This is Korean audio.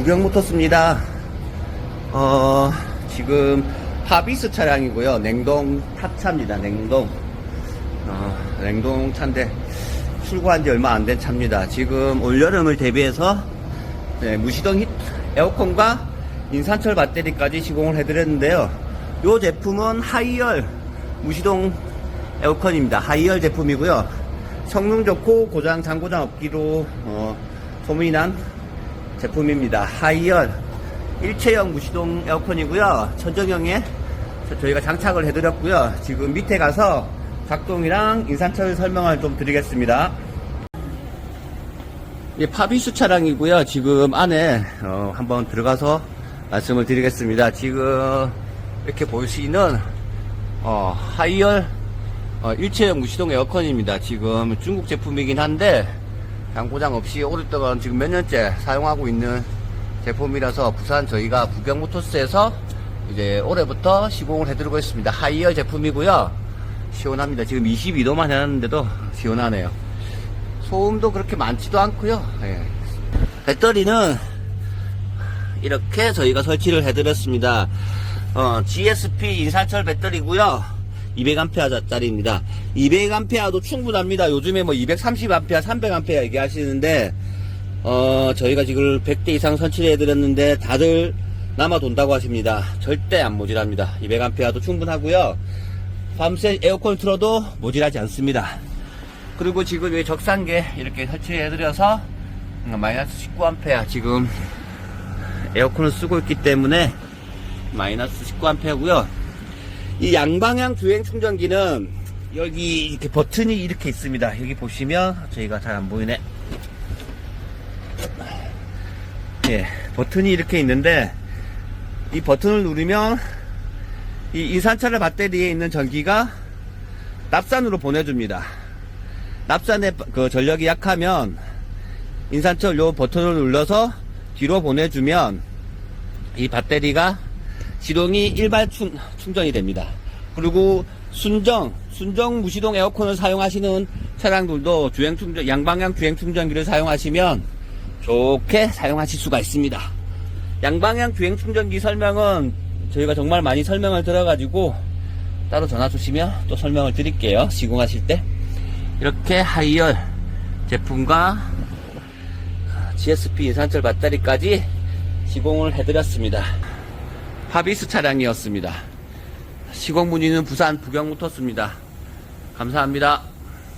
구경모터스입니다. 어, 지금 파비스 차량이고요. 냉동 탑차입니다. 냉동. 어, 냉동 차인데 출고한 지 얼마 안 된 차입니다. 지금 올여름을 대비해서 네, 무시동 히 에어컨과 인산철 배터리까지 시공을 해드렸는데요. 이 제품은 하이열 무시동 에어컨입니다. 하이열 제품이고요. 성능 좋고 고장 장고장 없기로 어, 소문이 난 제품입니다. 하이열 일체형 무시동 에어컨이고요. 천정형에 저희가 장착을 해드렸고요. 지금 밑에 가서 작동이랑 인산철 설명을 좀 드리겠습니다. 이 파비스 차량이고요. 지금 안에 어, 한번 들어가서 말씀을 드리겠습니다. 지금 이렇게 보시는 어, 하이열 어, 일체형 무시동 에어컨입니다. 지금 중국 제품이긴 한데 장고장 없이 오랫동안 지금 몇 년째 사용하고 있는 제품이라서 부산 저희가 부경모토스에서 이제 올해부터 시공을 해드리고 있습니다. 하이열 제품이고요. 시원합니다. 지금 22도만 해놨는데도 시원하네요. 소음도 그렇게 많지도 않고요. 예. 배터리는 이렇게 저희가 설치를 해드렸습니다. 어, GSP 인산철 배터리고요. 200A짜리입니다. 200A도 충분합니다. 요즘에 뭐 230A, 300A 얘기하시는데 어, 저희가 지금 100대 이상 설치를 해드렸는데 다들 남아 돈다고 하십니다. 절대 안 모질합니다. 200A도 충분하고요. 밤새 에어컨 틀어도 모질하지 않습니다. 그리고 지금 이 적산계 이렇게 설치해드려서 마이너스 19A 지금 에어컨을 쓰고 있기 때문에 마이너스 19A고요. 이 양방향 주행 충전기는 여기 이렇게 버튼이 이렇게 있습니다. 여기 보시면 저희가 잘 안 보이네. 예, 버튼이 이렇게 있는데 이 버튼을 누르면 이 인산철 배터리에 있는 전기가 납산으로 보내줍니다. 납산의 그 전력이 약하면 인산철 요 버튼을 눌러서 뒤로 보내주면 이 배터리가 시동이 일반 충, 충전이 됩니다. 그리고 순정, 순정 무시동 에어컨을 사용하시는 차량들도 주행 충전, 양방향 주행 충전기를 사용하시면 좋게 사용하실 수가 있습니다. 양방향 주행 충전기 설명은 저희가 정말 많이 설명을 들어가지고 따로 전화 주시면 또 설명을 드릴게요. 시공하실 때. 이렇게 하이열 제품과 GSP 인산철 배터리까지 시공을 해드렸습니다. 파비스 차량이었습니다. 시공 문의는 부산 부경모터스입니다. 감사합니다.